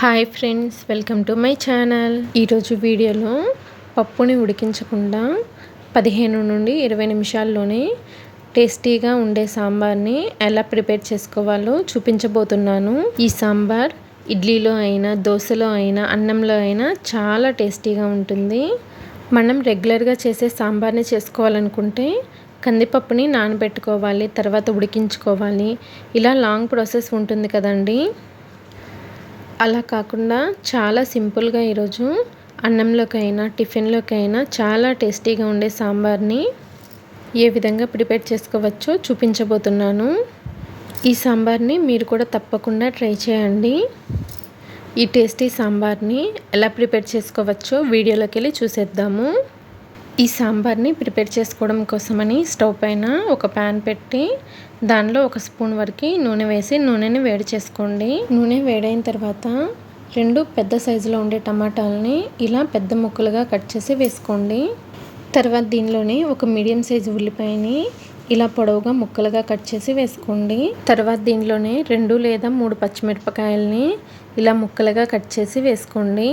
Hi friends welcome to my channel. ఈరోజు వీడియోలో పప్పుని ఉడికించకుండా పదిహేను నుండి ఇరవై నిమిషాల్లోనే టేస్టీగా ఉండే సాంబార్ని ఎలా ప్రిపేర్ చేసుకోవాలో చూపించబోతున్నాను. ఈ సాంబార్ ఇడ్లీలో అయినా దోశలో అయినా అన్నంలో అయినా చాలా టేస్టీగా ఉంటుంది. మనం రెగ్యులర్గా చేసే సాంబార్ని చేసుకోవాలనుకుంటే కందిపప్పుని నానబెట్టుకోవాలి తర్వాత ఉడికించుకోవాలి. ఇలా లాంగ్ ప్రాసెస్ ఉంటుంది కదండీ. అలా కాకుండా చాలా సింపుల్గా ఈరోజు అన్నంలోకైనా టిఫిన్లోకైనా చాలా టేస్టీగా ఉండే సాంబార్ని ఏ విధంగా ప్రిపేర్ చేసుకోవచ్చో చూపించబోతున్నాను. ఈ సాంబార్ని మీరు కూడా తప్పకుండా ట్రై చేయండి. ఈ టేస్టీ సాంబార్ని ఎలా ప్రిపేర్ చేసుకోవచ్చో వీడియోలోకి వెళ్ళి చూసేద్దాము. ఈ సాంబార్ని ప్రిపేర్ చేసుకోవడం కోసమని స్టవ్ పైన ఒక ప్యాన్ పెట్టి దానిలో ఒక స్పూన్ వరకు నూనె వేసి నూనెని వేడి చేసుకోండి. నూనె వేడైన తర్వాత రెండు పెద్ద సైజులో ఉండే టమాటాలని ఇలా పెద్ద ముక్కలుగా కట్ చేసి వేసుకోండి. తర్వాత దీనిలోనే ఒక మీడియం సైజు ఉల్లిపాయని ఇలా పొడవుగా ముక్కలుగా కట్ చేసి వేసుకోండి. తర్వాత దీనిలోనే రెండు లేదా మూడు పచ్చిమిరపకాయలని ఇలా ముక్కలుగా కట్ చేసి వేసుకోండి.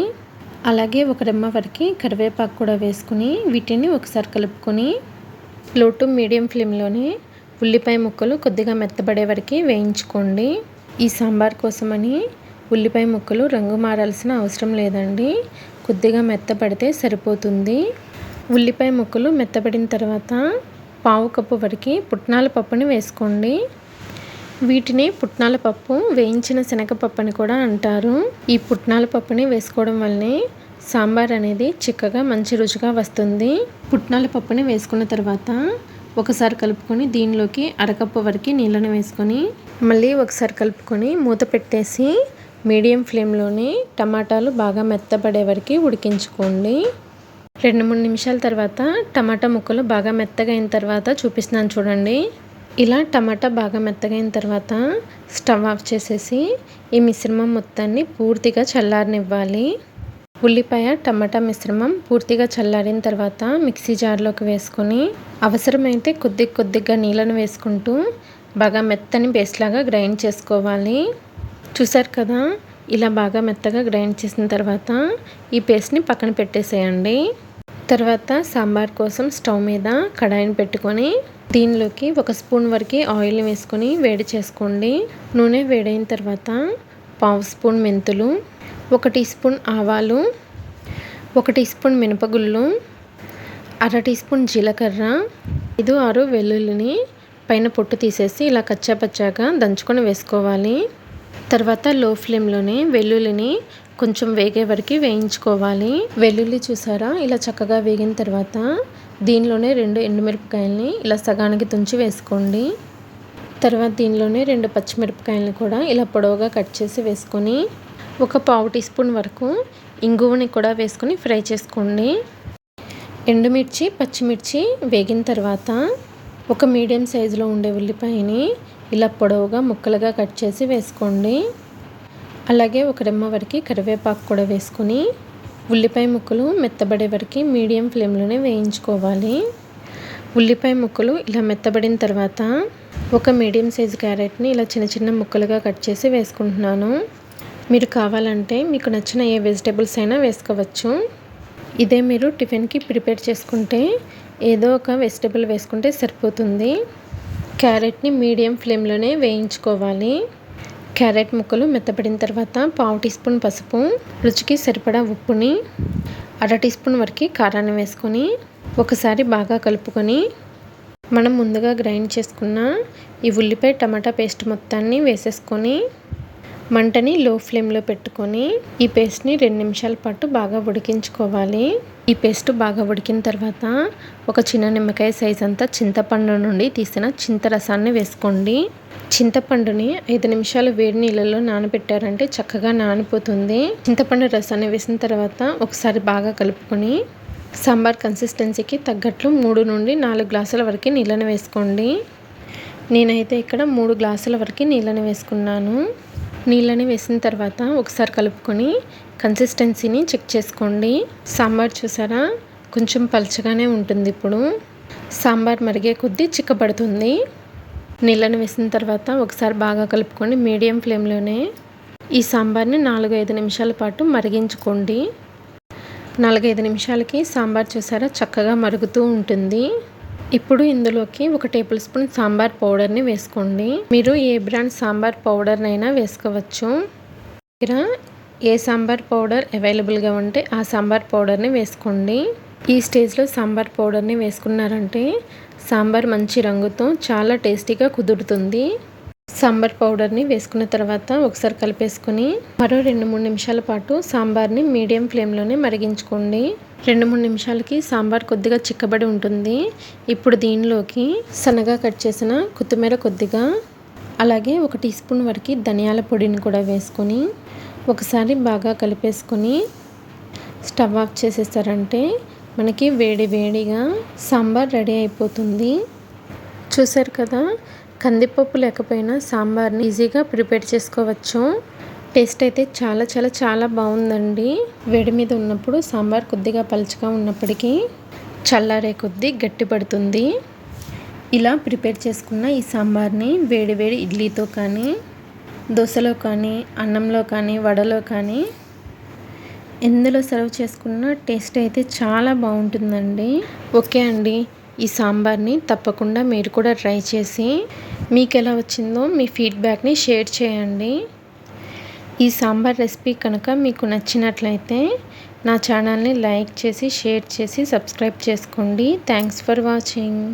అలాగే ఒక రెమ్మ వరకు కరివేపాకు కూడా వేసుకుని వీటిని ఒకసారి కలుపుకొని లో టు మీడియం ఫ్లేమ్లోనే ఉల్లిపాయ ముక్కలు కొద్దిగా మెత్తబడే వరకు వేయించుకోండి. ఈ సాంబార్ కోసమని ఉల్లిపాయ ముక్కలు రంగు మారాల్సిన అవసరం లేదండి. కొద్దిగా మెత్తపడితే సరిపోతుంది. ఉల్లిపాయ ముక్కలు మెత్తబడిన తర్వాత పావు కప్పు వరకు పుట్నాల పప్పుని వేసుకోండి. వీటిని పుట్నాల పప్పు వేయించిన శనగపప్పు అని కూడా అంటారు. ఈ పుట్నాల పప్పుని వేసుకోవడం వల్లనే సాంబార్ అనేది చిక్కగా మంచి రుచిగా వస్తుంది. పుట్నాల పప్పుని వేసుకున్న తర్వాత ఒకసారి కలుపుకొని దీనిలోకి అరకప్పు వరకు నీళ్ళని వేసుకొని మళ్ళీ ఒకసారి కలుపుకొని మూత పెట్టేసి మీడియం ఫ్లేమ్లోనే టమాటాలు బాగా మెత్తపడే వరకు ఉడికించుకోండి. రెండు మూడు నిమిషాల తర్వాత టమాటా ముక్కలు బాగా మెత్తగా అయిన తర్వాత చూపిస్తున్నాను చూడండి. ఇలా టమాటా బాగా మెత్తగైన తర్వాత స్టవ్ ఆఫ్ చేసేసి ఈ మిశ్రమం మొత్తాన్ని పూర్తిగా చల్లారనివ్వాలి. ఉల్లిపాయ టమాటా మిశ్రమం పూర్తిగా చల్లారిన తర్వాత మిక్సీ జార్లోకి వేసుకొని అవసరమైతే కొద్ది కొద్దిగా నీళ్ళను వేసుకుంటూ బాగా మెత్తని పేస్ట్లాగా గ్రైండ్ చేసుకోవాలి. చూసారు కదా? ఇలా బాగా మెత్తగా గ్రైండ్ చేసిన తర్వాత ఈ పేస్ట్ని పక్కన పెట్టేసేయండి. తర్వాత సాంబార్ కోసం స్టవ్ మీద కడాయిని పెట్టుకొని దీనిలోకి ఒక స్పూన్ వరకు ఆయిల్ వేసుకొని వేడి చేసుకోండి. నూనె వేడైన తర్వాత పావు స్పూన్ మెంతులు ఒక టీ స్పూన్ ఆవాలు ఒక టీ స్పూన్ మినపగుళ్ళు అర టీ స్పూన్ జీలకర్ర ఐదు ఆరు వెల్లుల్లిని పైన పొట్టు తీసేసి ఇలా కచ్చాపచ్చాగా దంచుకొని వేసుకోవాలి. తర్వాత లో ఫ్లేమ్లోనే వెల్లుల్లిని కొంచెం వేగే వరకు వేయించుకోవాలి. వెల్లుల్లి చూసారా? ఇలా చక్కగా వేగిన తర్వాత దీనిలోనే రెండు ఎండుమిరపకాయలని ఇలా సగానికి తుంచి వేసుకోండి. తర్వాత దీనిలోనే రెండు పచ్చిమిరపకాయలను కూడా ఇలా పొడవుగా కట్ చేసి వేసుకొని ఒక పావు టీ స్పూన్ వరకు ఇంగువని కూడా వేసుకొని ఫ్రై చేసుకోండి. ఎండుమిర్చి పచ్చిమిర్చి వేగిన తర్వాత ఒక మీడియం సైజులో ఉండే ఉల్లిపాయని ఇలా పొడవుగా ముక్కలుగా కట్ చేసి వేసుకోండి. అలాగే ఒక రెమ్మ వరకు కరివేపాకు కూడా వేసుకొని ఉల్లిపాయ ముక్కలు మెత్తబడే వరకు మీడియం ఫ్లేమ్లోనే వేయించుకోవాలి. ఉల్లిపాయ ముక్కలు ఇలా మెత్తబడిన తర్వాత ఒక మీడియం సైజు క్యారెట్ని ఇలా చిన్న చిన్న ముక్కలుగా కట్ చేసి వేసుకుంటున్నాను. మీరు కావాలంటే మీకు నచ్చిన ఏ వెజిటేబుల్స్ అయినా వేసుకోవచ్చు. ఇదే మీరు టిఫిన్కి ప్రిపేర్ చేసుకుంటే ఏదో ఒక వెజిటేబుల్ వేసుకుంటే సరిపోతుంది. క్యారెట్ని మీడియం ఫ్లేమ్లోనే వేయించుకోవాలి. క్యారెట్ ముక్కలు మెత్తపడిన తర్వాత పావు టీ స్పూన్ పసుపు రుచికి సరిపడా ఉప్పుని అర టీ స్పూన్ వరకు కారాన్ని వేసుకొని ఒకసారి బాగా కలుపుకొని మనం ముందుగా గ్రైండ్ చేసుకున్న ఈ ఉల్లిపాయ టమాటా పేస్ట్ మొత్తాన్ని వేసేసుకొని మంటని లో ఫ్లేమ్లో పెట్టుకొని ఈ పేస్ట్ని రెండు నిమిషాల పాటు బాగా ఉడికించుకోవాలి. ఈ పేస్ట్ బాగా ఉడికిన తర్వాత ఒక చిన్న నిమ్మకాయ సైజ్ అంతా చింతపండు నుండి తీసిన చింతరసాన్ని వేసుకోండి. చింతపండుని ఐదు నిమిషాలు వేడి నీళ్ళలో నానబెట్టారంటే చక్కగా నానిపోతుంది. చింతపండు రసాన్ని వేసిన తర్వాత ఒకసారి బాగా కలుపుకొని సాంబార్ కన్సిస్టెన్సీకి తగ్గట్లు మూడు నుండి నాలుగు గ్లాసుల వరకు నీళ్ళని వేసుకోండి. నేనైతే ఇక్కడ మూడు గ్లాసుల వరకు నీళ్ళని వేసుకున్నాను. నీళ్ళని వేసిన తర్వాత ఒకసారి కలుపుకొని కన్సిస్టెన్సీని చెక్ చేసుకోండి. సాంబార్ చూసారా? కొంచెం పలచగానే ఉంటుంది ఇప్పుడు. సాంబార్ మరిగే కొద్దీ చిక్కబడుతుంది. నీళ్ళని వేసిన తర్వాత ఒకసారి బాగా కలుపుకొని మీడియం ఫ్లేమ్లోనే ఈ సాంబార్ని నాలుగు ఐదు నిమిషాల పాటు మరిగించుకోండి. నాలుగైదు నిమిషాలకి సాంబార్ చూసారా? చక్కగా మరుగుతూ ఉంటుంది. ఇప్పుడు ఇందులోకి ఒక టేబుల్ స్పూన్ సాంబార్ పౌడర్ని వేసుకోండి. మీరు ఏ బ్రాండ్ సాంబార్ పౌడర్నైనా వేసుకోవచ్చు. దగ్గర ఏ సాంబార్ పౌడర్ అవైలబుల్గా ఉంటే ఆ సాంబార్ పౌడర్ని వేసుకోండి. ఈ స్టేజ్లో సాంబార్ పౌడర్ని వేసుకున్నారంటే సాంబార్ మంచి రంగుతో చాలా టేస్టీగా కుదురుతుంది. సాంబార్ పౌడర్ని వేసుకున్న తర్వాత ఒకసారి కలిపేసుకుని మరో రెండు మూడు నిమిషాల పాటు సాంబార్ని మీడియం ఫ్లేమ్లోనే మరిగించుకోండి. రెండు మూడు నిమిషాలకి సాంబార్ కొద్దిగా చిక్కబడి ఉంటుంది. ఇప్పుడు దీనిలోకి సన్నగా కట్ చేసిన కొత్తిమీర కొద్దిగా అలాగే ఒక టీ స్పూన్ వరకు ధనియాల పొడిని కూడా వేసుకొని ఒకసారి బాగా కలిపేసుకొని స్టవ్ ఆఫ్ చేసేస్తారంటే మనకి వేడి వేడిగా సాంబార్ రెడీ అయిపోతుంది. చూసారు కదా? కందిపప్పు లేకపోయినా సాంబార్ని ఈజీగా ప్రిపేర్ చేసుకోవచ్చు. టేస్ట్ అయితే చాలా చాలా చాలా బాగుందండి. వేడి మీద ఉన్నప్పుడు సాంబార్ కొద్దిగా పలుచగా ఉన్నప్పటికీ చల్లారే కొద్దీ గట్టి పడుతుంది. ఇలా ప్రిపేర్ చేసుకున్న ఈ సాంబార్ని వేడి వేడి ఇడ్లీతో కానీ దోశలో కానీ అన్నంలో కానీ వడలో కానీ ఎందులో సర్వ్ చేసుకున్న టేస్ట్ అయితే చాలా బాగుంటుందండి. ఓకే అండి. ఈ సాంబార్ని తప్పకుండా మీరు కూడా ట్రై చేసి మీకు ఎలా వచ్చిందో మీ ఫీడ్బ్యాక్ని షేర్ చేయండి. ఈ సాంబార్ రెసిపీ కనుక మీకు నచ్చినట్లయితే నా ఛానల్ని లైక్ చేసి షేర్ చేసి సబ్స్క్రైబ్ చేసుకోండి. Thanks for watching.